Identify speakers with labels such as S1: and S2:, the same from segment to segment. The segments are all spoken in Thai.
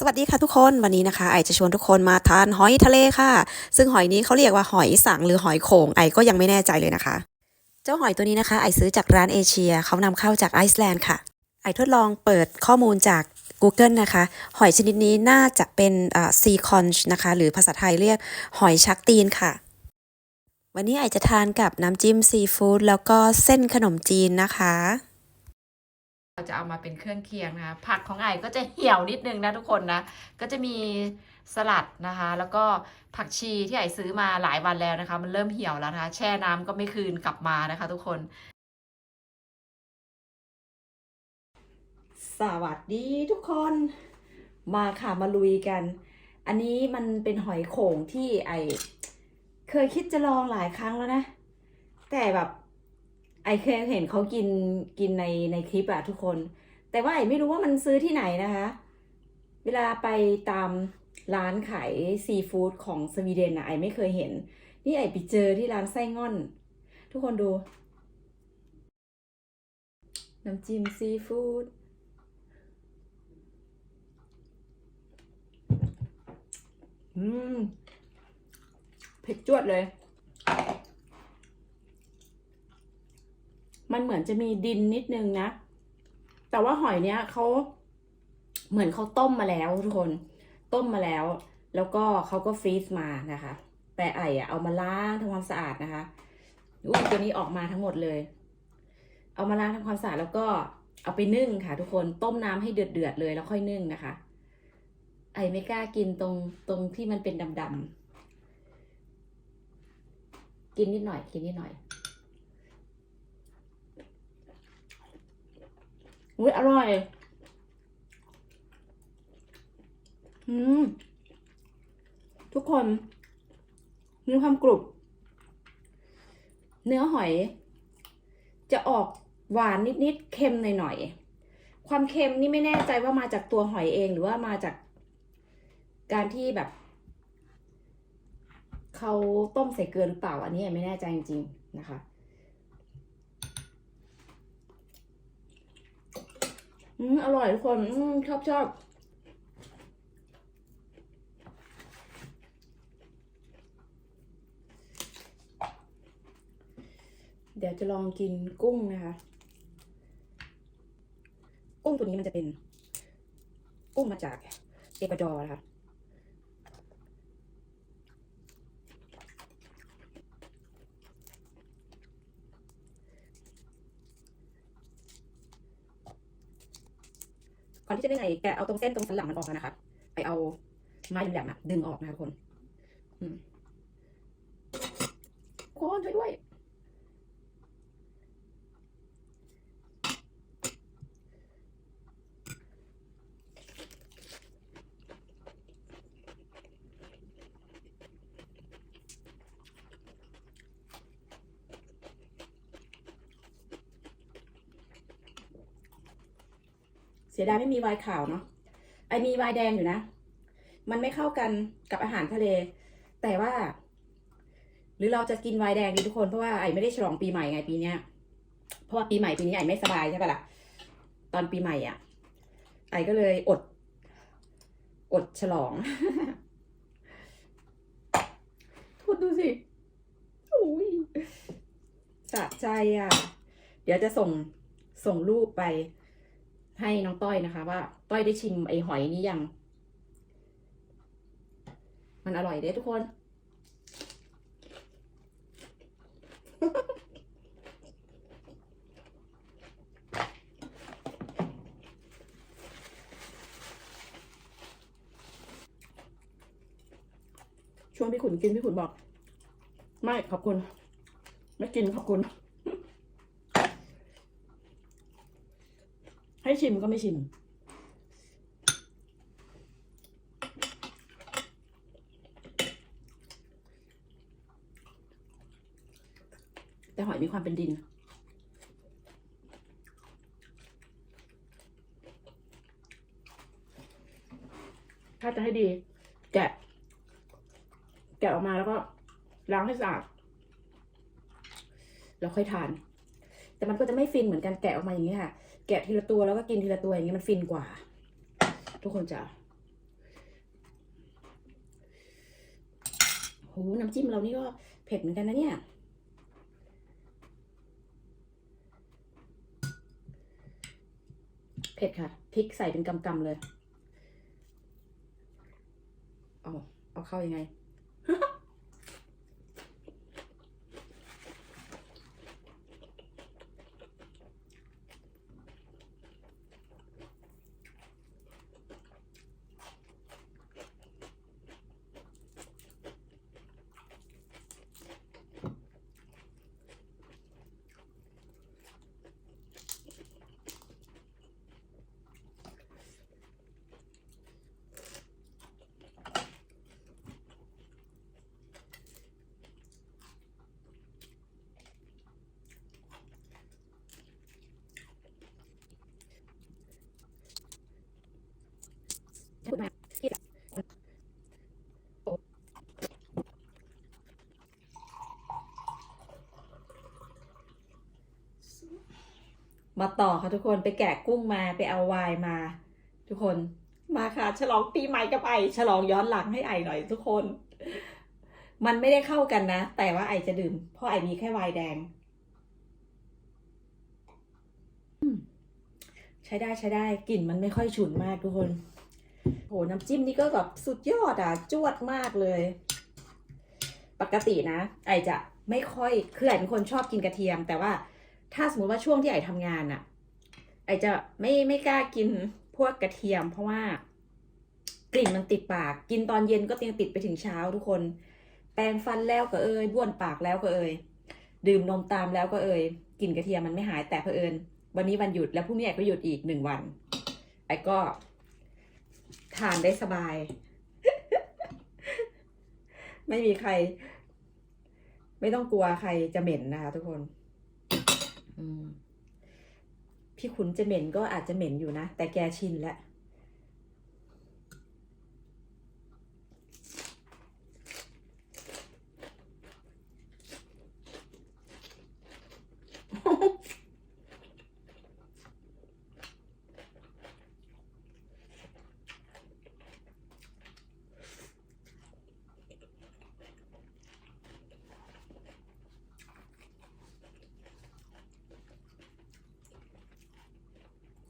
S1: สวัสดีค่ะทุกคนวันนี้นะคะไอจะชวนทุกคนมาทานหอยทะเลค่ะ ซึ่งหอยนี้เขาเรียกว่าหอยสังหรือหอยโขงไอก็ยังไม่แน่ใจเลยนะคะ เจ้าหอยตัวนี้นะคะ ไอซื้อจากร้านเอเชียเขานำเข้าจากไอซ์แลนด์ค่ะ ไอทดลองเปิดข้อมูลจาก Google นะคะ หอยชนิดนี้น่าจะเป็นซีคอนช์นะคะ หรือภาษาไทยเรียกหอยชักตีนค่ะ วันนี้ไอจะทานกับน้ำจิ้มซีฟู้ดแล้วก็เส้นขนมจีนนะคะ
S2: เราจะเอามาเป็นเครื่องเคียงนะคะผักของไอ้ก็จะเหี่ยวนิดนึงนะทุกคนนะ ก็จะมีสลัดนะคะ แล้วก็ผักชีที่ไอ้ซื้อมาหลายวันแล้วนะคะ มันเริ่มเหี่ยวแล้วนะคะ แช่น้ำก็ไม่คืนกลับมานะคะ ทุกคน
S1: สวัสดีทุกคนมาค่ะมาลุยกัน อันนี้มันเป็นหอยโข่งที่ไอเคยคิดจะลองหลายครั้งแล้วนะ แต่แบบ ไอเคยเห็นเขากินกินในในคลิปอะทุกคน แต่ว่าไอไม่รู้ว่ามันซื้อที่ไหนนะคะ เวลาไปตามร้านขายซีฟู้ดของสวีเดนอะไอไม่เคยเห็น นี่ไอไปเจอที่ร้านไส้ง่อน ทุกคนดู น้ำจิ้มซีฟู้ดอืม เผ็ดจวดเลย มันเหมือนจะมีดินนิดนึงนะ แต่ว่าหอยเนี้ยเขาเหมือนเขาต้มมาแล้วทุกคน ต้มมาแล้ว แล้วก็เขาก็ฟรีซมานะคะ แต่ไออะเอามาล้างทำความสะอาดนะคะอุ้ยตัวนี้ออกมาทั้งหมดเลย เอามาล้างทำความสะอาดแล้วก็เอาไปนึ่งค่ะ ทุกคนต้มน้ำให้เดือดเดือดๆเลยแล้วค่อยนึ่งนะคะ ไอไม่กล้ากินตรงตรงที่มันเป็นดำๆกินนิดหน่อย กินนิดหน่อย อุ้ยอร่อย อืม ทุกคน มีความกรุบ เนื้อหอย จะออกหวานนิดๆ เค็มหน่อยๆ ความเค็มนี่ไม่แน่ใจว่ามาจากตัวหอยเองหรือว่ามาจากการที่แบบเขาต้มใส่เกลือหรือเปล่าอันนี้ไม่แน่ใจจริงๆนะคะ อืมอร่อยทุกคนอืมชอบชอบเดี๋ยวจะลองกินกุ้งนะคะ กุ้งตัวนี้มันจะเป็น กุ้งมาจากเอกวาดอร์นะคะ ก่อนที่จะได้ไงแกเอาตรงเส้นตรงสันหลังมันออกนะคะ ไปเอาไม้แหลมๆอะดึงออกนะคะทุกคนทุกคนช่วยด้วย เสียดายไม่มีไวน์ขาวเนาะไอมีไวน์แดงอยู่นะ มันไม่เข้ากันกับอาหารทะเล แต่ว่า หรือเราจะกินไวน์แดงดีทุกคนเพราะว่าไอไม่ได้ฉลองปีใหม่ไงปีเนี้ยเพราะว่าปีใหม่ปีนี้ไอไม่สบายใช่ปะล่ะตอนปีใหม่อะ ไอก็เลยอด อดฉลองทุดดูสิอุ้ยสะใจอะ เดี๋ยวจะส่งส่งรูปไป ให้น้องต้อยนะคะ ว่า ต้อยได้ชิมไอหอยนี้ยัง มันอร่อยเด้ทุกคน ช่วงพี่ขุนกินพี่ขุนบอก ไม่ขอบคุณ ไม่กินขอบคุณ ให้ ชิมก็ไม่ชิม แต่หอยมีความเป็นดิน ถ้าจะให้ดี แกะ แกะออกมาแล้วก็ล้างให้สะอาดแล้วค่อยทาน แต่มันก็จะไม่ฟินเหมือนกันแกะออกมาอย่างนี้ค่ะ แกะทีละตัวแล้วก็กินทีละตัวอย่างนี้มันฟินกว่า ทุกคนจะโหน้ำจิ้มเรานี่ก็เผ็ดเหมือนกันนะเนี่ยเผ็ดค่ะพริกใส่เป็นกำๆเลย เอาเอาเข้ายังไง มาต่อค่ะทุกคนไปแกะกุ้งมาไปเอาไวน์มา ทุกคนมาค่ะ ฉลองปีใหม่กับไอฉลองย้อนหลังให้ไอหน่อยทุกคน มันไม่ได้เข้ากันนะ แต่ว่าไอจะดื่ม เพราะไอมีแค่ไวน์แดงอืมใช้ได้ใช้ได้กลิ่นมันไม่ค่อยฉุนมากทุกคนโหน้ำจิ้มนี่ก็แบบสุดยอดอะจวดมากเลย ปกตินะ ไอจะไม่ค่อยคือไอเป็นคนชอบกินกระเทียม แต่ว่า ถ้าสมมติว่าช่วงที่ไอทำงานอะไอจะไม่ไม่กล้ากินพวกกระเทียม เพราะว่ากลิ่นมันติดปาก กินตอนเย็นก็ยังติดไปถึงเช้าทุกคน แปรงฟันแล้วก็เอ่ยบ้วนปากแล้วก็เอ่ยดื่มนมตามแล้วก็เอ่ยกลิ่นกระเทียมมันไม่หายแต่เผอิญ วันนี้วันหยุดแล้วพรุ่งนี้ไอก็หยุดอีกหนึ่งวัน ไอก็ทานได้สบาย ไม่มีใคร ไม่ต้องกลัวใครจะเหม็นนะคะทุกคน พี่ขุนจะเหม็นก็อาจจะเหม็นอยู่นะ แต่แกชินแล้ว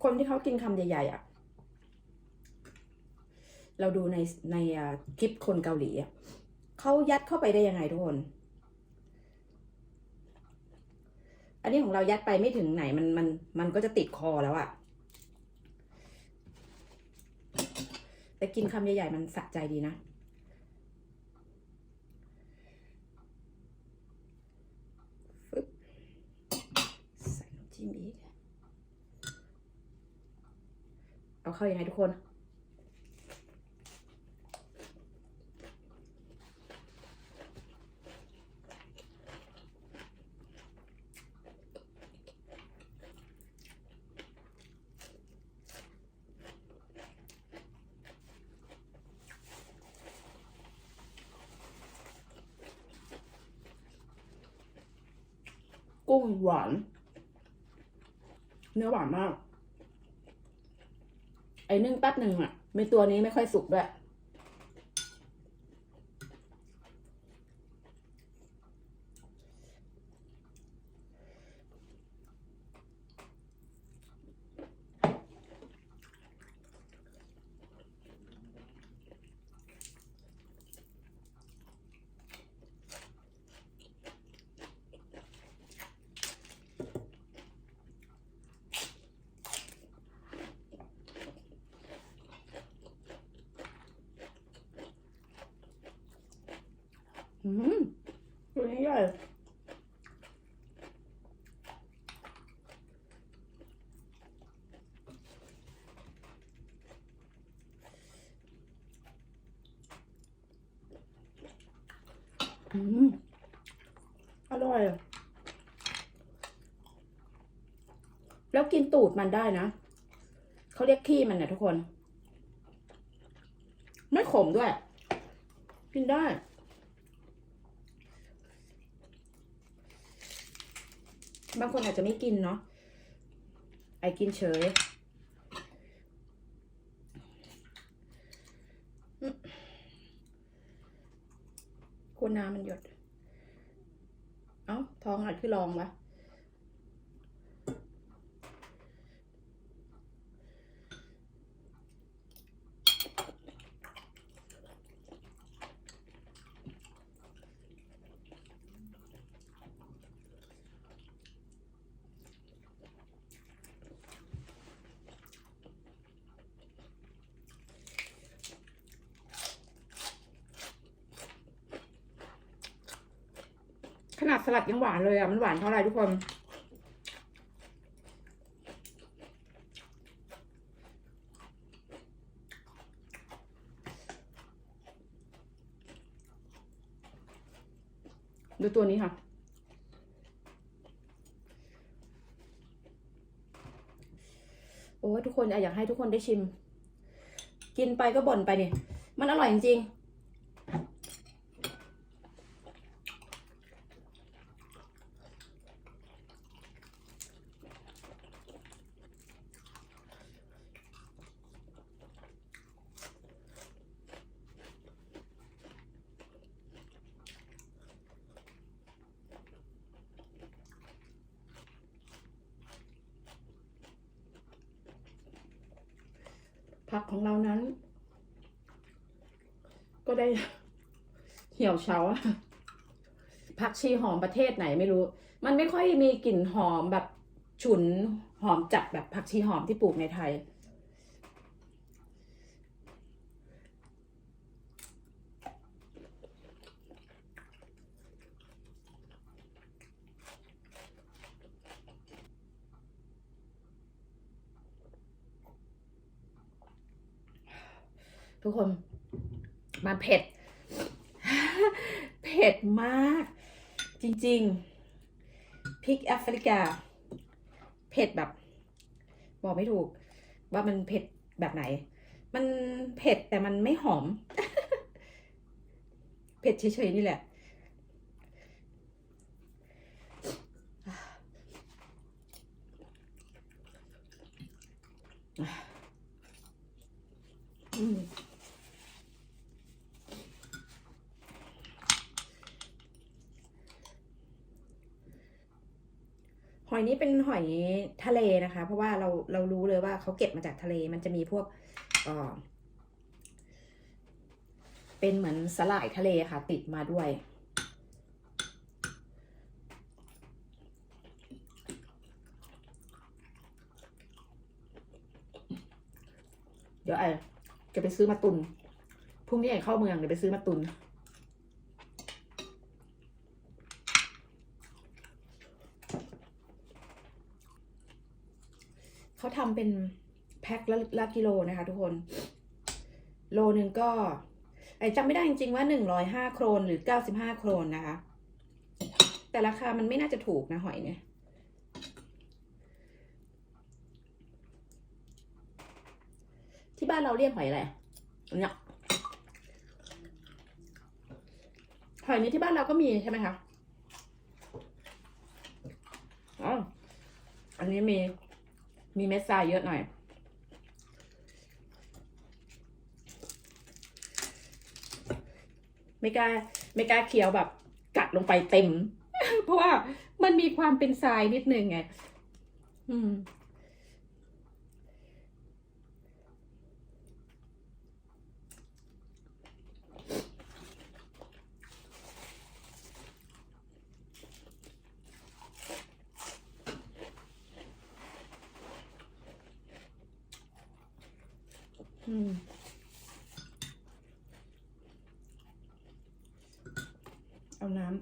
S1: คนที่เขากินคำใหญ่ๆอะ เราดูในในคลิปคนเกาหลีอะเขายัดเข้าไปได้ยังไงทุกคน อันนี้ของเรายัดไปไม่ถึงไหนมันมันมันก็จะติดคอแล้วอะแต่กินคำใหญ่ๆมันสะใจดีนะ ฟึบใส่น้ำจิ้มอีก เอาเข้ายังไงทุกคน กุ้งหวาน เนื้อหวานมาก นึ่งแป๊บหนึ่งอะไม่ตัวนี้ไม่ค่อยสุกด้วย อืมตัวนี้ใหญ่อืมอร่อยอะแล้วกินตูดมันได้นะ เขาเรียกขี้มันนะทุกคน ไม่ขมด้วย กินได้ บางคนอาจจะไม่กินเนาะไอกินเฉย คนน้ำมันหยด เอ้า ท้องอัดคือลองวะ สลัดยังหวานเลยอะ มันหวานเท่าไหร่ทุกคน ดูตัวนี้ค่ะ โอ้ยทุกคนอะอยากให้ทุกคนได้ชิม กินไปก็บ่นไปเนี่ยมันอร่อยจริงๆ ผักของเรานั้น ก็ได้เหี่ยวเฉาผักชีหอมประเทศไหนไม่รู้ มันไม่ค่อยมีกลิ่นหอมแบบฉุนหอมจัดแบบผักชีหอมที่ปลูกในไทย ทุกคนมาเผ็ด เผ็ดมาก จริง ๆพริกแอฟริกา เผ็ดแบบ บอกไม่ถูก ว่ามันเผ็ดแบบไหน มันเผ็ดแต่มันไม่หอม เผ็ดเฉยๆนี่แหละอืม อยนี้เป็นหอยทะเลนะคะ เพราะว่าเราเรารู้เลยว่าเขาเก็บมาจากทะเลมันจะมีพวกเออเป็นเหมือนสลายทะเลค่ะ ติดมาด้วย เดี๋ยวไอจะไปซื้อมาตุนพรุ่งนี้ไอ้เข้าเมืองเดี๋ยวไปซื้อมาตุน เขาทำเป็นแพ็คละละกิโลนะคะ ทุกคน โลหนึ่งก็ไอจำไม่ได้จริงๆว่าหนึ่งร้อยห้าโครนหรือเก้าสิบห้าโครนนะคะ แต่ราคามันไม่น่าจะถูกนะหอยเนี่ยที่บ้านเราเรียกหอยอะไรเนี่ยหอยนี้ที่บ้านเราก็มีใช่ไหมคะ อ๋อ อันนี้มี มีเม็ดทรายเยอะหน่อย ไม่กล้าไม่กล้าเคี้ยวแบบ กัดลงไปเต็ม เพราะว่ามันมีความเป็นทรายนิดนึงไง อืม อืมเอาน้ำ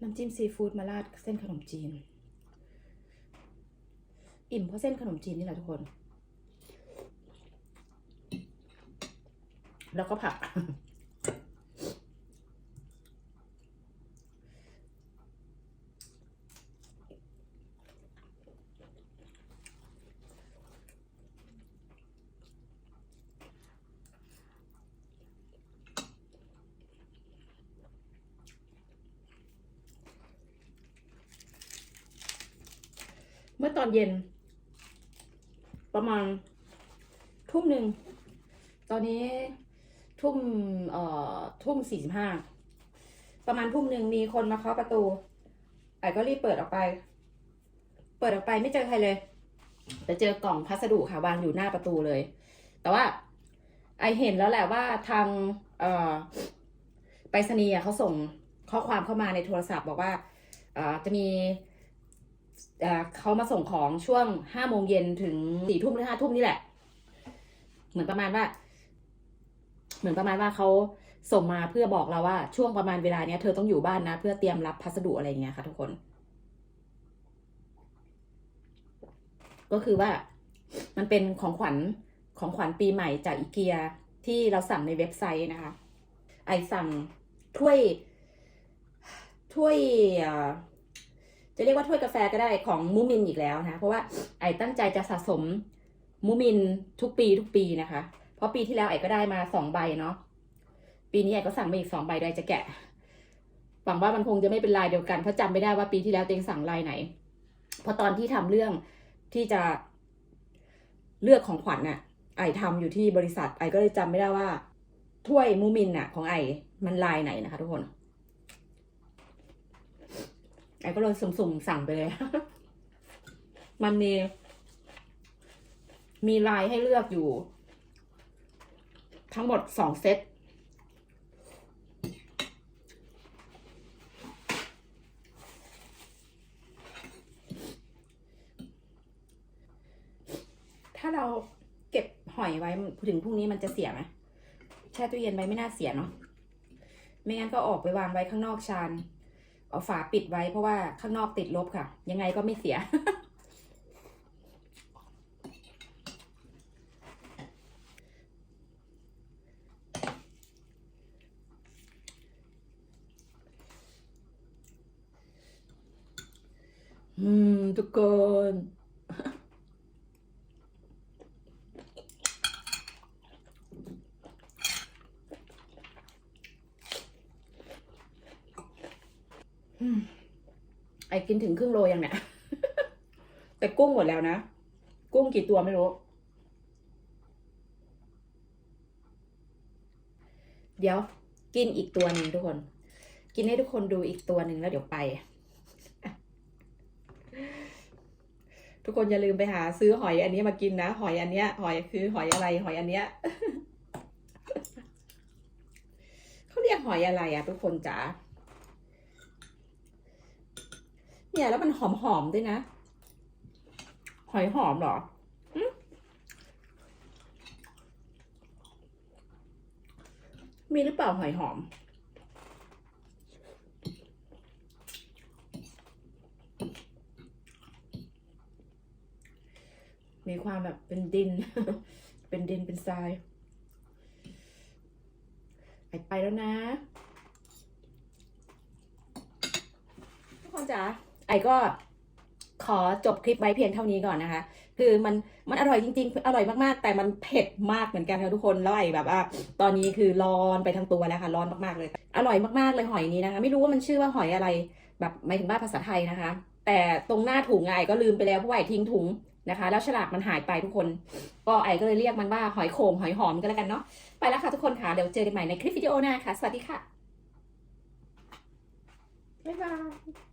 S1: น้ำจิ้มซีฟู้ดมาราดเส้นขนมจีน อิ่มเพราะเส้นขนมจีนนี่แหละทุกคน แล้วก็ผัก มื่อตอนเย็น ประมาณทุ่มหนึ่ง ตอนนี้ทุ่มเอ่อทุ่มสี่สิบห้าประมาณทุ่มหนึ่งมีคนมาเคาะประตูไอ้ก็รีบเปิดออกไป เปิดออกไปไม่เจอใครเลย แต่เจอกล่องพัสดุค่ะวางอยู่หน้าประตูเลย แต่ว่า ไอเห็นแล้วแหละว่าทางเอ่อไปรษณีย์เขาส่งข้อความเข้ามาในโทรศัพท์บอกว่าเอ่อจะมี เเขามาส่งของช่วงห้าโมงเย็นถึงสี่ทุ่มหรือห้าทุ่มนี่แหละ เหมือนประมาณว่า เหมือนประมาณว่าเขาส่งมาเพื่อบอกเราว่า ช่วงประมาณเวลาเนี้ยเธอต้องอยู่บ้านนะ เพื่อเตรียมรับพัสดุอะไรเงี้ยค่ะทุกคน ก็คือว่ามันเป็นของขวัญของขวัญปีใหม่จากอีเกียที่เราสั่งในเว็บไซต์นะคะ ไอสั่งถ้วยถ้วยอ่อ จะเรียกว่าถ้วยกาแฟก็ได้ของมูมินอีกแล้วนะ เพราะว่าไอตั้งใจจะสะสมมูมินทุกปีทุกปีนะคะ เพราะปีที่แล้วไอก็ได้มาสองใบเนาะ ปีนี้ไอก็สั่งมาอีกสองใบโดยจะแกะ หวังว่ามันคงจะไม่เป็นลายเดียวกัน เพราะจำไม่ได้ว่าปีที่แล้วเต็งสั่งลายไหน เพราะตอนที่ทำเรื่องที่จะเลือกของขวัญน่ะ ไอทำอยู่ที่บริษัท ไอก็เลยจำไม่ได้ว่าถ้วยมูมินน่ะ ของไอมันลายไหนนะคะ ทุกคน ไอก็เลยสุ่มๆสั่งไปเลย มันมี มีลายให้เลือกอยู่ ทั้งหมดสองเซตถ้าเราเก็บหอยไว้ถึงพรุ่งนี้มันจะเสียไหมแช่ตู้เย็นไว้ไม่น่าเสียเนาะไม่งั้นก็ออกไปวางไว้ข้างนอกชาน เอาฝาปิดไว้เพราะว่าข้างนอกติดลบค่ะ ยังไงก็ไม่เสีย อืม ทุกคน อืมไอ กินถึงครึ่งโลยังเนี่ย แต่กุ้งหมดแล้วนะ กุ้งกี่ตัวไม่รู้ เดี๋ยวกินอีกตัวหนึ่งทุกคน กินให้ทุกคนดูอีกตัวหนึ่งแล้วเดี๋ยวไป ทุกคนอย่าลืมไปหาซื้อหอยอันนี้มากินนะ หอยอันเนี้ย หอยคือหอยอะไร หอยอันเนี้ยเขาเรียกหอยอะไรอะทุกคนจ๋า เนี่ยแล้วมันหอมหอมๆด้วยนะ หอยหอมเหรอมีหรือเปล่าหอยหอม มีความแบบเป็นดิน เป็นดินเป็นทรายไปไปแล้วนะทุกคนจ๋า ก็ขอจบคลิปไว้เพียงเท่านี้ก่อนนะคะ คือมันมันอร่อยจริงๆ อร่อยมากๆ แต่มันเผ็ดมากเหมือนกันค่ะทุกคนแล้วไอ้แบบว่า ตอนนี้คือร้อนไปทั้งตัวแล้วค่ะร้อนมากๆเลย อร่อยมากๆเลยหอยนี้นะคะ ไม่รู้ว่ามันชื่อว่าหอยอะไร แบบหมายถึงว่าภาษาไทยนะคะ แต่ตรงหน้าถุงอะไอ้ก็ลืมไปแล้วเพราะไอ้ทิ้งถุงนะคะ แล้วฉลากมันหายไปทุกคน ก็ไอ้ก็เลยเรียกมันว่าหอยโข่งหอยหอมก็แล้วกันเนาะไปแล้วค่ะทุกคนค่ะเดี๋ยวเจอกันใหม่ในคลิปวิดีโอหน้าค่ะสวัสดีค่ะบ๊ายบาย